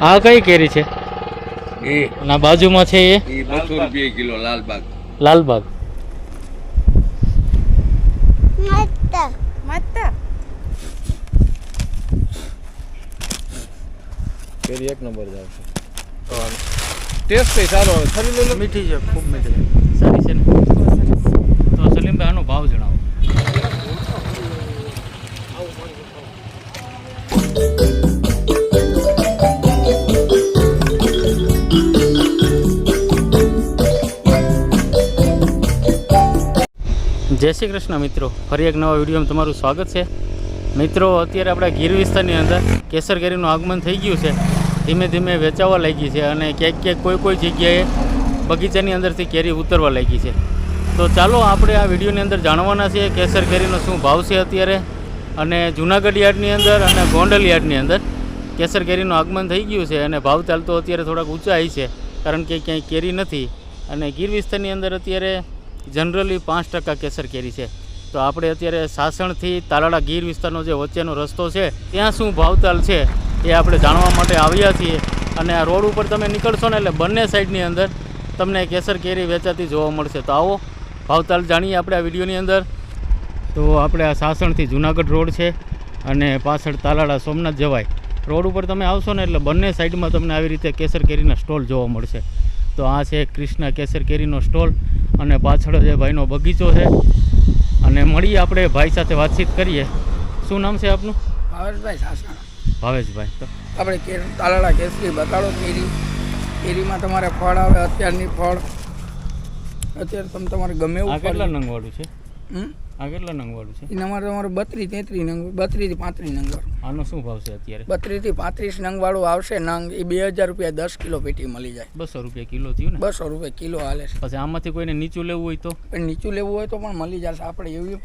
આ કઈ કેરી છે? એ. ના બાજુમાં છે એ? એ બસો રૂપિયા કિલો લાલબાગ. લાલબાગ. કેરી એક નંબર જ આવશે. ટેસ્ટ સારો આવે. મીઠી છે ખૂબ મીઠી. સારી છે ને? તો સલીમભાઈ આનો ભાવ જણાવો. જય શ્રી કૃષ્ણ મિત્રો. ફરી એક નવા વિડીયોમાં તમારું સ્વાગત છે. મિત્રો, અત્યારે આપણા ગીર વિસ્તારની અંદર કેસર કેરીનું આગમન થઈ ગયું છે. ધીમે ધીમે વેચાવા લાગી છે અને ક્યાંક ક્યાંક કોઈ કોઈ જગ્યાએ બગીચાની અંદરથી કેરી ઉતરવા લાગી છે. તો ચાલો આપણે આ વિડીયોની અંદર જાણવાના છીએ કેસર કેરીનો શું ભાવ છે અત્યારે અને જુનાગઢ યાર્ડની અંદર અને ગોંડલ યાર્ડની અંદર કેસર કેરીનું આગમન થઈ ગયું છે અને ભાવ ચાલતો અત્યારે થોડાક ઊંચાઈ છે. કારણ કે ક્યાંય કેરી નથી અને ગીર વિસ્તારની અંદર અત્યારે જનરલી પાંચ ટકા કેસર કેરી છે. તો આપણે અત્યારે સાસણથી તાલાળા ગીર વિસ્તારનો જે વચ્ચેનો રસ્તો છે, ત્યાં શું ભાવતાલ છે એ આપણે જાણવા માટે આવ્યા છીએ. અને આ રોડ ઉપર તમે નીકળશો ને એટલે બંને સાઈડની અંદર તમને કેસર કેરી વેચાતી જોવા મળશે. તો આવો, ભાવતાલ જાણીએ આપણે આ વિડીયોની અંદર. તો આપણે આ સાસણથી જુનાગઢ રોડ છે અને પાછળ તાલાળા સોમનાથ જવાય. રોડ ઉપર તમે આવશો ને એટલે બંને સાઈડમાં તમને આવી રીતે કેસર કેરીના સ્ટોલ જોવા મળશે. તો આ છે કૃષ્ણ કેસર કેરીનો સ્ટોલ અને પાછળ જે ભાઈનો બગીચો છે. અને મળીએ આપણે ભાઈ સાથે વાતચીત કરીએ. શું નામ છે આપનું? ભાવેશભાઈ સાસણ. ભાવેશભાઈ તો આપણે તાલાળા કેસરી બતાડો કેરી. કેરીમાં તમારે ફળ આવે અત્યારની ફળ. અત્યારે તમે તમારે ગમે એવું કેટલા નંગવાળું છે? હમ? આ કેટલા નંગવાળું છે? એના મારે તમારે બત્રીસ તેત્રીસ નંગ બત્રીસથી પાંત્રીસ નંગવાળું. આનો શું ભાવ છે અત્યારે? બત્રીસથી પાંત્રીસ નંગવાળું આવશે નંગ એ બે હજાર રૂપિયા દસ કિલો પેટી મળી જાય. બસો રૂપિયા કિલો થયું ને? બસો રૂપિયા કિલો હાલે છે. પછી આમાંથી કોઈને નીચું લેવું હોય તો? પણ નીચું લેવું હોય તો પણ મળી જશે આપણે એવું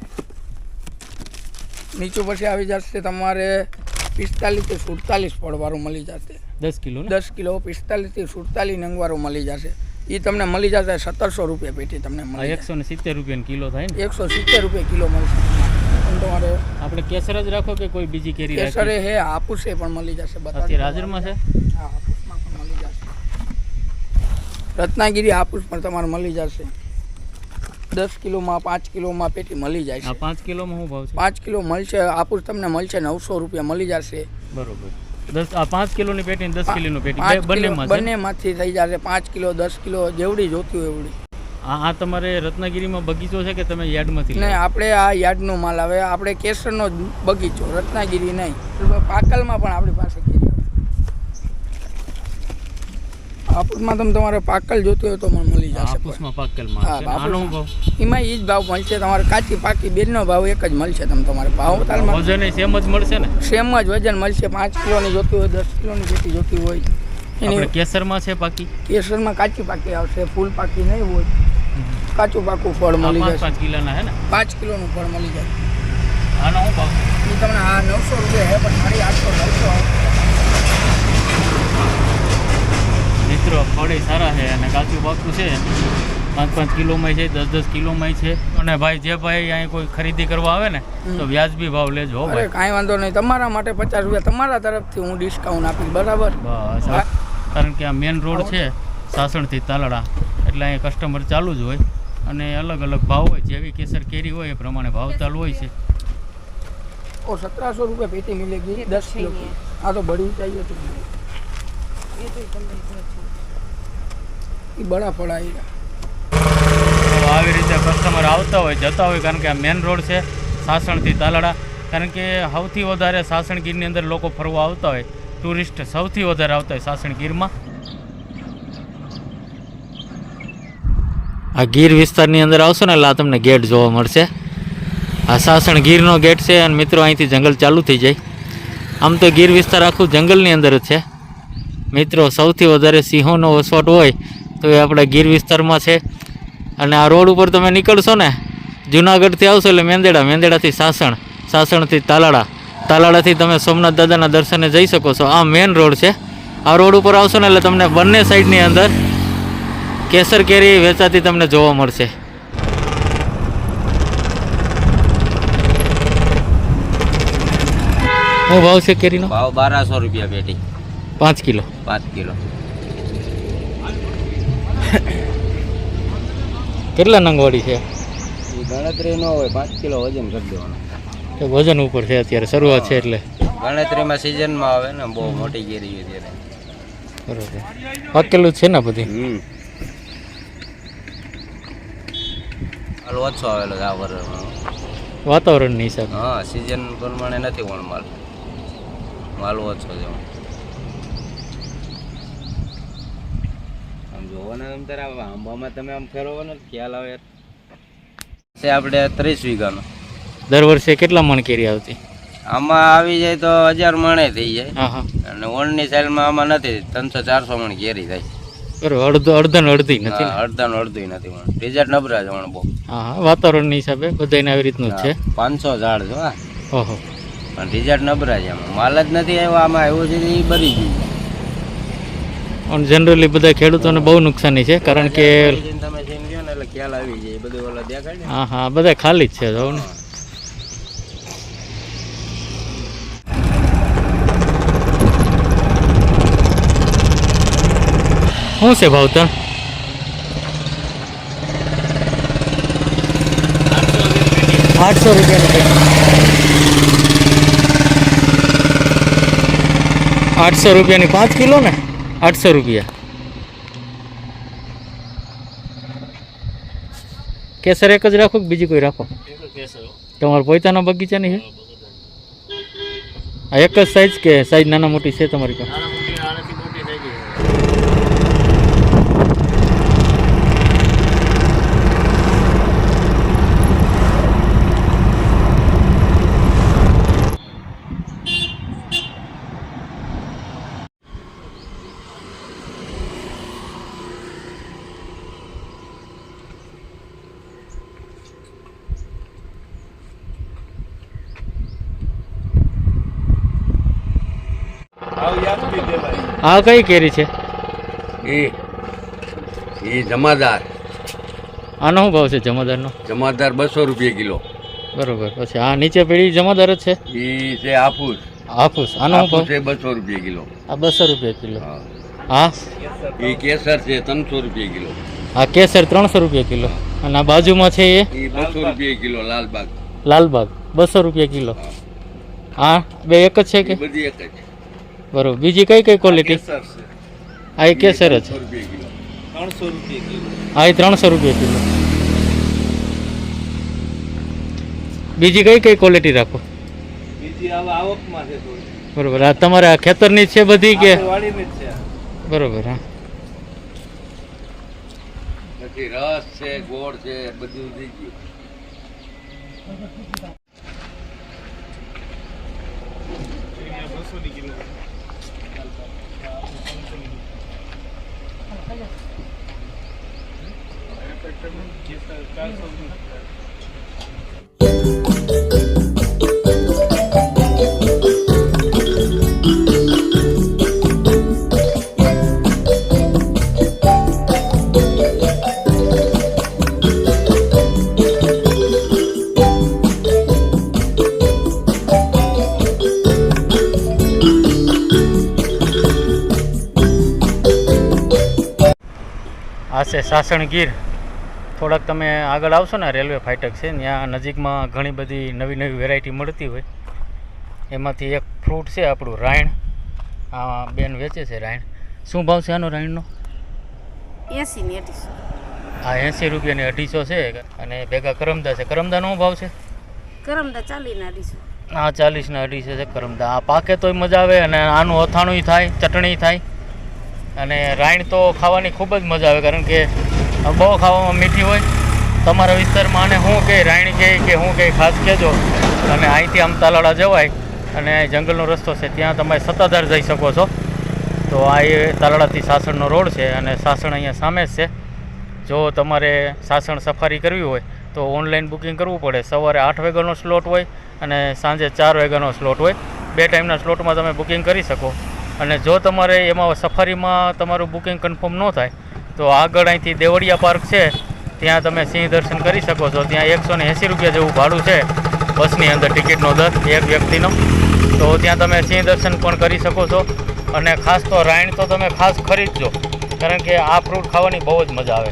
નીચું પછી આવી જશે તમારે પિસ્તાલીસથી સુડતાલીસ પડવાળું મળી જશે. દસ કિલો દસ કિલો પિસ્તાલીસથી સુડતાલીસ નંગવાળું મળી જશે. એ તમને મળી જશે સત્તરસો રૂપિયા પેટી તમને એકસો ને સિત્તેર રૂપિયા કિલો થાય ને? એકસો સિત્તેર રૂપિયા કિલો મળશે. તમારે આપણે કેસર જ રાખો કે કોઈ બીજી કેરી કેસર હે હે એ પણ મળી જશે અત્યારે હાજરમાં છે? હા હાપુસમાં પણ મળી જશે. રત્નાગીરી હાપુસ પણ તમારે મળી જશે. દસ કિલોમાં પાંચ કિલોમાં પેટી મળી જાય છે. પાંચ કિલોમાં શું ભાવ છે? પાંચ કિલો મળશે હાપુસ તમને મળશે નવસો રૂપિયા મળી જશે. બરોબર. દસ આ પાંચ કિલોની પેટી દસ કિલોની પેટી. બંનેમાં બંનેમાંથી થઈ જશે. પાંચ કિલો દસ કિલો જેવડી જોતી હોય એવડી. આ આ તમારે રત્નાગીરીમાં બગીચો છે કે તમે યાર્ડમાંથી નહીં આપણે આ યાર્ડનો માલ આવે. આપણે કેસરનો જ બગીચો રત્નાગીરી નહીં. પાકલમાં પણ આપણી પાસે કેરી આવે હાપુસમાં તમે તમારે પાકલ જોતી હોય તો પણ મળી જશે હાફૂસમાં પાકેલમાં હા, આનો ભાવ. એમાં એ જ ભાવ મળશે. તમારે કાચી પાકી બેનનો ભાવ એક જ મળશે તમે તમારે ભાવ. તાલમાં વજન સેમ જ મળશે ને? સેમ જ વજન મળશે. પાંચ કિલોની જોતી હોય દસ કિલોની પેટી જોતી હોય. આપણે એની કેસરમાં છે પાકી? કેસરમાં કાચી પાકી આવશે ફૂલ પાકી નહીં હોય. કાચું પાકું ફળ મળી જશે. પાંચ કિલોના હે ને? પાંચ કિલોનું ફળ મળી જાય. આનો ભાવ? એ તમને આ નવસો રૂપિયા હે પણ મારી આઠસો નવસો મિત્રો ફળે સારા છે અને કાચું પાકું છે. પાંચ પાંચ કિલોમાં છે દસ દસ કિલોમાં છે. અને ભાઈ જે ભાઈ અહીં કોઈ ખરીદી કરવા આવે ને તો વ્યાજબી ભાવ લેજો ભાઈ. કાંઈ વાંધો નહીં. તમારા માટે પચાસ રૂપિયા તમારા તરફથી હું ડિસ્કાઉન્ટ આપીશ બરાબર? બસ કારણ કે આ મેન રોડ છે સાસણથી તાલાળા એટલે અહીં કસ્ટમર ચાલુ જ હોય. અને અલગ અલગ ભાવ હોય જેવી કેસર કેરી હોય એ પ્રમાણે ભાવ ચાલુ હોય છે. ઓ સત્તરસો રૂપિયા પેટી મિલેગી દસ કિલો આ તો બળી જાય તો એ બળા પડાયેલા આવી રીતે કસ્ટમર આવતા હોય, જતા હોય, કારણ કે આ મેન રોડ છે સાસણથી તાલાડા કારણ કે સૌથી વધારે સાસણ ગીરની અંદર લોકો ફરવા આવતા હોય ટુરિસ્ટ સૌથી વધારે આવતા હોય સાસણ ગીરમાં આ ગીર વિસ્તારની અંદર આવશો ને એટલે તમને ગેટ જોવા મળશે. આ સાસણ ગીરનો ગેટ છે અને મિત્રો અહીંથી જંગલ ચાલુ થઈ જાય. આમ તો ગીર વિસ્તાર આખું જંગલની અંદર જ છે. મિત્રો સૌથી વધારે સિંહોનો વસવાટ હોય તો એ આપણા ગીર વિસ્તારમાં છે. અને આ રોડ ઉપર તમે નીકળશો ને જુનાગઢથી આવશો એટલે મેંદેડા મેંદેડાથી સાસણ સાસણથી તાલાળા. તાલાળાથી તમે સોમનાથ દાદાના દર્શને જઈ શકો છો. આ મેન રોડ છે. આ રોડ ઉપર આવશો ને એટલે તમને બંને સાઈડની અંદર કેસર કેરી વેચાતી તમને જોવા મળશે. શું ભાવ છે કેરીનો? ભાવ બારસો રૂપિયા પેટી. પાંચ કિલો. પાંચ કિલો. કેટલા નંગવાડી છે? ગણતરી ન હોય પાંચ કિલો વજન કરી દેવાનું. વજન ઉપર છે અત્યારે શરૂઆત છે એટલે. ગણતરીમાં સિઝનમાં આવે ને બહુ મોટી કેરી છે ત્યારે. બરોબર. પાકેલું છે ને બધી? હાલ ઓછો આવેલો છે આ વર્ષ વાતાવરણની હિસાબે. હા સિઝન પ્રમાણે નથી પણ માલ. માલ ઓછો છે આમ જોવો તારે આંબામાં તમે આમ ફેરવો ને ખ્યાલ આવે છે આપણે ત્રીસ વીઘાનો. દર વર્ષે કેટલા મણ કેરી આવતી? આમાં આવી જાય તો હજાર મણે થઈ જાય. હા હા. અને ઓણની સાઈડમાં આમાં નથી ત્રણસો ચારસો મણ કેરી થાય. અડધો અડધા ને? અડધી નથી મણ રિઝલ્ટ નબળા છે મણ બહુ. હા હા. વાતાવરણની હિસાબે બધાને આવી રીતનું છે? પાંચસો ઝાડ છે હા. ઓહો. પણ રિઝલ્ટ નબળા છે માલ જ નથી આવ્યો આમાં આવ્યો છે એ બરી ગયું. પણ જનરલી બધા ખેડૂતોને બહુ નુકસાની છે કારણ કે હા હા બધા ખાલી જ છે જોઉં ને. શું છે ભાવ તણ? આઠસો રૂપિયા આઠસો રૂપિયાની પાંચ કિલો ને? આઠસો રૂપિયા. કેસર એક જ રાખો કે બીજી કોઈ રાખો? તમારા પોતાના બગીચાની છે આ એક જ સાઈઝ કે સાઈઝ નાના મોટી છે તમારી પાસે? આ કઈ કેરી છે? એ એ જમાદાર. આનો શું ભાવ છે જમાદારનો? જમાદાર બસો રૂપિયા કિલો. બરોબર પછી આ નીચે પેઢી જમાદાર જ છે? એ છે હાફૂસ. હાફૂસ આનો શું ભાવ? છે બસો રૂપિયા કિલો. આ બસો રૂપિયા કિલો. હા. હા? એ કેસર છે ત્રણસો રૂપિયા કિલો. આ કેસર ત્રણસો રૂપિયા કિલો. અને આ બાજુમાં છે એ? એ બસો રૂપિયા કિલો લાલબાગ. લાલબાગ બસો રૂપિયા કિલો. હા. બે એક જ છે કે? બધી એક જ બરોબર. બીજી કઈ કઈ ક્વોલિટી આ એ કેસર જ. હા એ ત્રણસો રૂપિયા કિલો. બીજી કઈ કઈ ક્વોલિટી રાખો? બરોબર. આ તમારે આ ખેતરની છે બધી કે? બરોબર હા. રસ છે ગોળ છે બધું થઈ ગયું. આ છે સાસણ ગીર થોડાક તમે આગળ આવશો ને રેલવે ફાટક છે ત્યાં નજીકમાં ઘણી બધી નવી નવી વેરાયટી મળતી હોય. એમાંથી એક ફ્રૂટ છે આપણું રાયણ. આ બેન વેચે છે રાયણ. શું ભાવ છે આનો રાયણનો? એસી ને અઢીસો. આ એંસી રૂપિયાની અઢીસો છે અને ભેગા કરમદા છે. કરમદાનો શું ભાવ છે? કરમદા ચાલીને અઢીસો. આ ચાલીસના અઢીસો છે કરમદા. આ પાકે તોય મજા આવે અને આનું અથાણું થાય ચટણી થાય. અને રાયણ તો ખાવાની ખૂબ જ મજા આવે કારણ કે બહુ ખાવામાં મીઠી હોય. તમારા વિસ્તારમાં આને શું કહે રાણી કહે કે શું કહે ખાસ કહેજો અને અહીંથી આમ તાલાળા જવાય અને જંગલનો રસ્તો છે, ત્યાં તમે સત્તાધાર જઈ શકો છો. તો આ એ તાલાળાથી સાસણનો રોડ છે અને સાસણ અહીંયા સામે જ છે. જો તમારે સાસણ સફારી કરવી હોય તો ઓનલાઈન બુકિંગ કરવું પડે. સવારે આઠ વાગ્યાનો સ્લોટ હોય અને સાંજે ચાર વાગ્યાનો સ્લોટ હોય. બે ટાઈમના સ્લોટમાં તમે બુકિંગ કરી શકો. અને જો તમારે એમાં સફારીમાં તમારું બુકિંગ કન્ફર્મ ન થાય તો આગળ અહીંથી દેવળિયા પાર્ક છે. ત્યાં તમે સિંહ દર્શન કરી શકો છો. ત્યાં એકસો ને એંસી રૂપિયા જેવું ભાડું છે બસની અંદર ટિકિટનો દર, એક વ્યક્તિનો. તો ત્યાં તમે સિંહ દર્શન પણ કરી શકો છો. અને ખાસ તો રાયણ તો તમે ખાસ ખરીદજો કારણ કે આ ફ્રૂટ ખાવાની બહુ જ મજા આવે.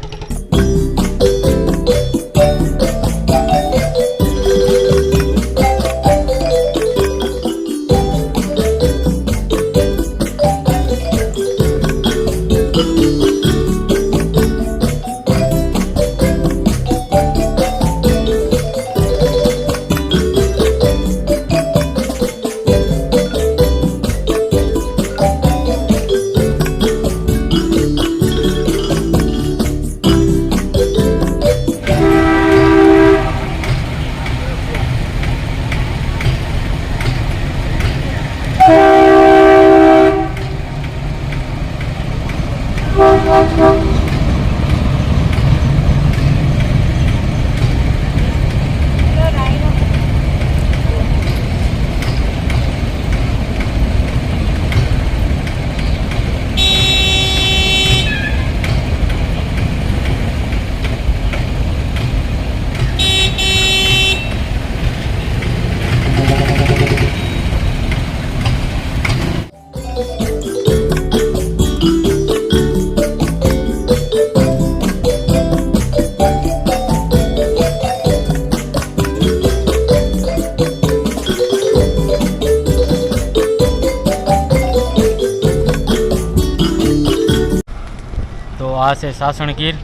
છે સાસણ ગીર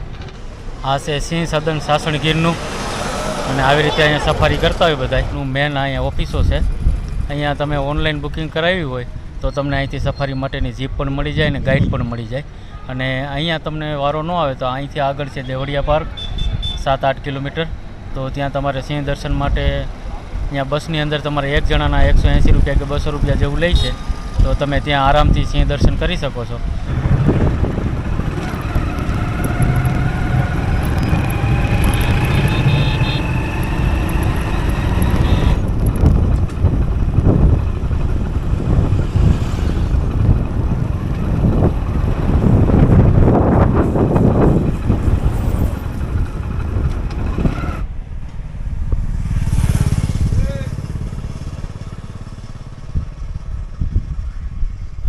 આ છે સિંહ સદન સાસણ ગીરનું અને આવી રીતે અહીંયા સફારી કરતા હોય બધા મેન અહીંયા ઓફિસો છે. અહીંયા તમે ઓનલાઈન બુકિંગ કરાવી હોય તો તમને અહીંથી સફારી માટેની જીપ પણ મળી જાય અને ગાઈડ પણ મળી જાય. અને અહીંયા તમને વારો ન આવે તો અહીંથી આગળ છે દેવળિયા પાર્ક સાત આઠ કિલોમીટર. તો ત્યાં તમારે સિંહ દર્શન માટે અહીંયા બસની અંદર તમારે એક જણાના એકસો એંસી રૂપિયા કે બસો રૂપિયા જેવું લે છે. તો તમે ત્યાં આરામથી સિંહ દર્શન કરી શકો છો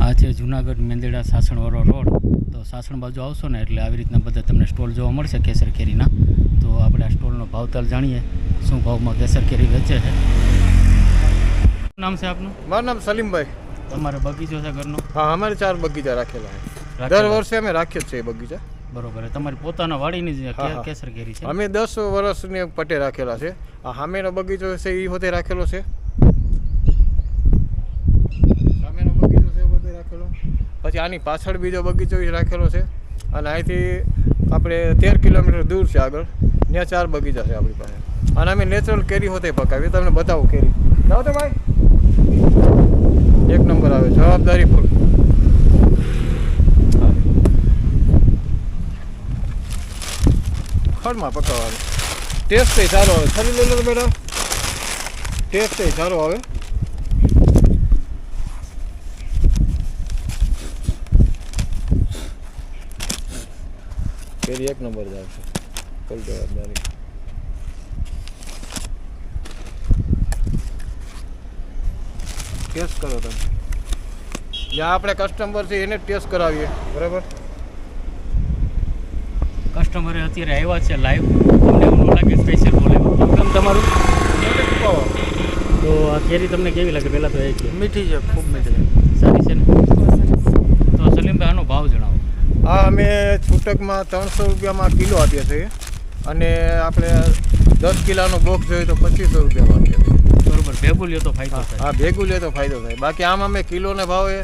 આ છે જુનાગઢ મેંદડા સાસણવાળો રોડ તો સાસણ બાજુ આવશો ને એટલે આવી રીતના બધા તમને સ્ટોલ જોવા મળશે કેસર કેરીના. તો આપણે આ સ્ટોલનો ભાવતાલ જાણીએ શું ભાવમાં કેસર કેરી વેચે છે. નામ છે આપનું? મારું નામ સલીમભાઈ. તમારો બગીચો છે ઘરનો? હા અમારે ચાર બગીચા રાખેલા છે. દર વર્ષે અમે રાખીએ છીએ એ બગીચા. બરોબર તમારી પોતાના વાડીની. કેસર કેરી છે? અમે દસ વર્ષની પટે રાખેલા છે. આ સામેનો બગીચો છે એ હોતે રાખેલો છે સામેનો બગીચો છે એ હોતે રાખેલો પછી આની પાછળ બીજો બગીચો રાખેલો છે. અને અહીંથી આપણે તેર કિલોમીટર દૂર છે આગળ. ત્યાં ચાર બગીચા છે આપણી પાસે. અને અમે નેચરલ કેરી હોતે પકાવીએ. તમને બતાવું કેરી. જાઓ તો ભાઈ. એક નંબર આવે. જવાબદારી ફૂલ. ખડમાં પકાવવાનું ટેસ્ટ સારો આવે. ખરી લઈ લો મેડમ ટેસ્ટ સારો આવે. કેરી એક નંબર જ આવશે. ફૂલ જવાબદારી ટેસ્ટ કરો તમે. જ્યાં આપણે કસ્ટમર છે એને ટેસ્ટ કરાવીએ. બરાબર? કસ્ટમરે અત્યારે આવ્યા છે લાઈવ તમને એવું લાગે સ્પેશિયલ બોલે. કેમ કેમ તમારું? તો આ કેરી તમને કેવી લાગે? પહેલાં તો એ છે મીઠી છે ખૂબ મીઠી સારી છે ને તો સલીમભાઈ આનો ભાવ જણાવો આ અમે છૂટકમાં ત્રણસો રૂપિયામાં કિલો આપીએ છીએ. અને આપણે દસ કિલોનો બોક્સ જોઈએ તો પચીસો રૂપિયામાં આપીએ છીએ. બરોબર ભેગું લ્યો તો ફાયદો થાય. હા ભેગું લે તો ફાયદો થાય. બાકી આમ અમે કિલોના ભાવે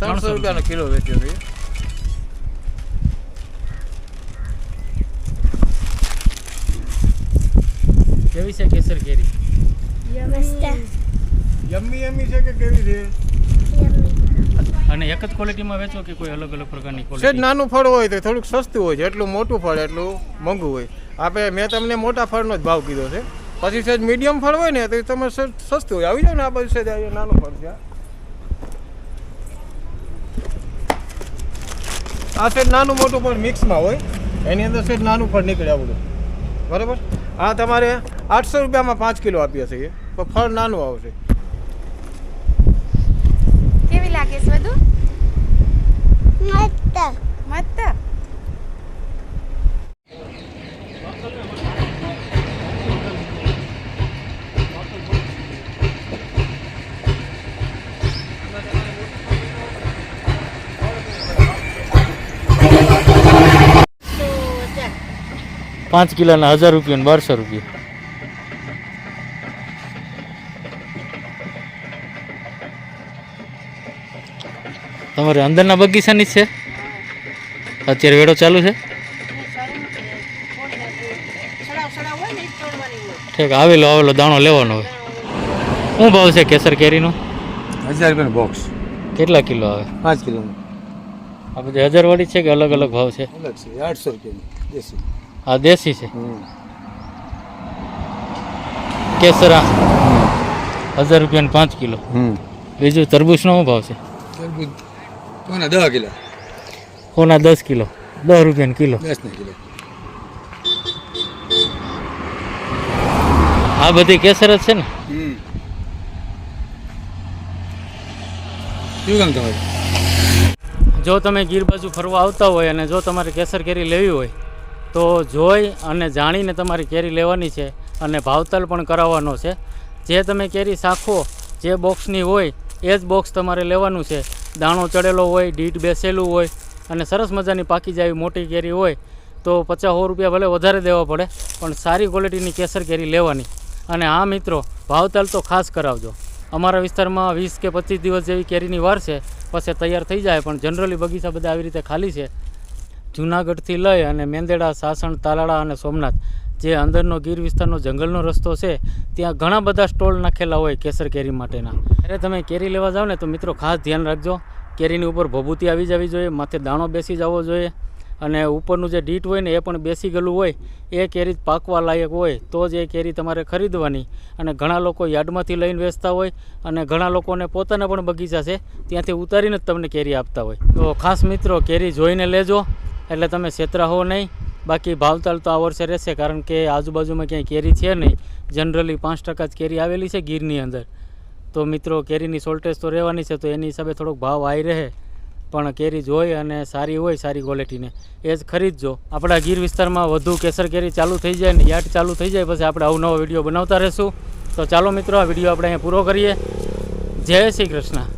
ત્રણસો રૂપિયાનો કિલો વેચીએ છીએ કેવી છે કેસર કેરી? યમી યમી છે કે કેવી છે? અને એક જ ક્વોલિટીમાં વેચો કે કોઈ અલગ અલગ પ્રકારની ક્વોલિટી નાનું ફળ હોય તો થોડુંક સસ્તું હોય છે, એટલું મોટું ફળ, એટલું મોંઘું હોય. આપણે મેં તમને મોટા ફળનો જ ભાવ કીધો છે. પછી સહેજ મીડિયમ ફળ હોય ને, તો તમે સસ્તું હોય. આવી જાવ ને આ બાજુ સેજ આવી નાનું ફળ છે આ સહેજ નાનું મોટું પણ મિક્સમાં હોય. એની અંદર સહેજ નાનું ફળ નીકળે આવડું બરાબર? આ તમારે આઠસો રૂપિયામાં પાંચ કિલો આપીએ છીએ. પણ ફળ નાનું આવશે. પાંચ કિલોના હજાર રૂપિયા ને બારસો રૂપિયા. તમારે અંદરના બગીચાની છે? અત્યારે વેડો ચાલુ છે? ઠીક આવેલો આવેલો દાણો લેવાનો હોય. શું ભાવ છે કેસર કેરીનો? હજાર રૂપિયાનું બોક્સ કેટલા કિલો આવે? પાંચ કિલોનું આ બધી હજારવાળી છે કે અલગ અલગ ભાવ છે? અલગ છે આઠસો રૂપિયા દેશી. આ દેશી છે. કેસરા. હજાર રૂપિયાનું પાંચ કિલો. બીજું તરબૂચનો શું ભાવ છે? તરબૂચ કોના દસ કિલો. કોના દસ કિલો. દસ રૂપિયાનું કિલો. કિલો આ બધી કેસર જ છે ને? શું કામ જો તમે ગીર બાજુ ફરવા આવતા હોય અને જો તમારે કેસર કેરી લેવી હોય તો જોઈ અને જાણીને તમારી કેરી લેવાની છે અને ભાવતાલ પણ કરાવવાનો છે. જે તમે કેરી શાખો જે બોક્સની હોય, એ જ બોક્સ તમારે લેવાનું છે. દાણો ચડેલો હોય, ડીટ બેસેલું હોય અને સરસ મજાની પાકી જાય મોટી કેરી હોય, તો પચાસો રૂપિયા ભલે વધારે દેવા પડે, પણ સારી ક્વોલિટીની કેસર કેરી લેવાની. અને આ મિત્રો, ભાવતાલ તો ખાસ કરાવજો. અમારા વિસ્તારમાં વીસ કે પચીસ દિવસ જેવી કેરીની વાર છે, પછી તૈયાર થઈ જાય, પણ જનરલી બગીચા બધા આવી રીતે ખાલી છે. જુનાગઢથી લઈ અને મેંદેડા, સાસણ, તાલાળા અને સોમનાથ, જે અંદરનો ગીર વિસ્તારનો જંગલનો રસ્તો છે, ત્યાં ઘણા બધા સ્ટોલ નાખેલા હોય કેસર કેરી માટેના. અરે તમે કેરી લેવા જાઓ ને તો મિત્રો ખાસ ધ્યાન રાખજો. કેરીની ઉપર ભભૂતિ આવી જવી જોઈએ, માથે દાણો બેસી જવો જોઈએ અને ઉપરનું જે ડીટ હોય ને એ પણ બેસી ગયેલું હોય, એ કેરી પાકવા લાયક હોય તો જ એ કેરી તમારે ખરીદવાની. અને ઘણા લોકો યાર્ડમાંથી લઈને વેચતા હોય અને ઘણા લોકોને પોતાના પણ બગીચા છે, ત્યાંથી ઉતારીને જ તમને કેરી આપતા હોય. તો ખાસ મિત્રો, કેરી જોઈને લેજો. એટલે તમે છેતરા હો નહીં. બાકી ભાવતાલ તો આ વર્ષે રહેશે, કારણ કે આજુબાજુમાં ક્યાંય કેરી છે નહીં. જનરલી પાંચ ટકા જ કેરી આવેલી છે ગીરની અંદર. તો મિત્રો, કેરીની સોલ્ટેજ તો રહેવાની છે, તો એની હિસાબે થોડોક ભાવ આવી રહે. પણ કેરી જોઈ અને સારી હોય, સારી ક્વોલિટીને એ જ ખરીદજો. આપણા ગીર વિસ્તારમાં વધુ કેસર કેરી ચાલુ થઈ જાય ને યાર્ડ ચાલુ થઈ જાય, પછી આપણે અવનવો વીડિયો બનાવતા રહીશું. તો ચાલો મિત્રો, આ વીડિયો આપણે અહીંયા પૂરો કરીએ. જય શ્રી કૃષ્ણ.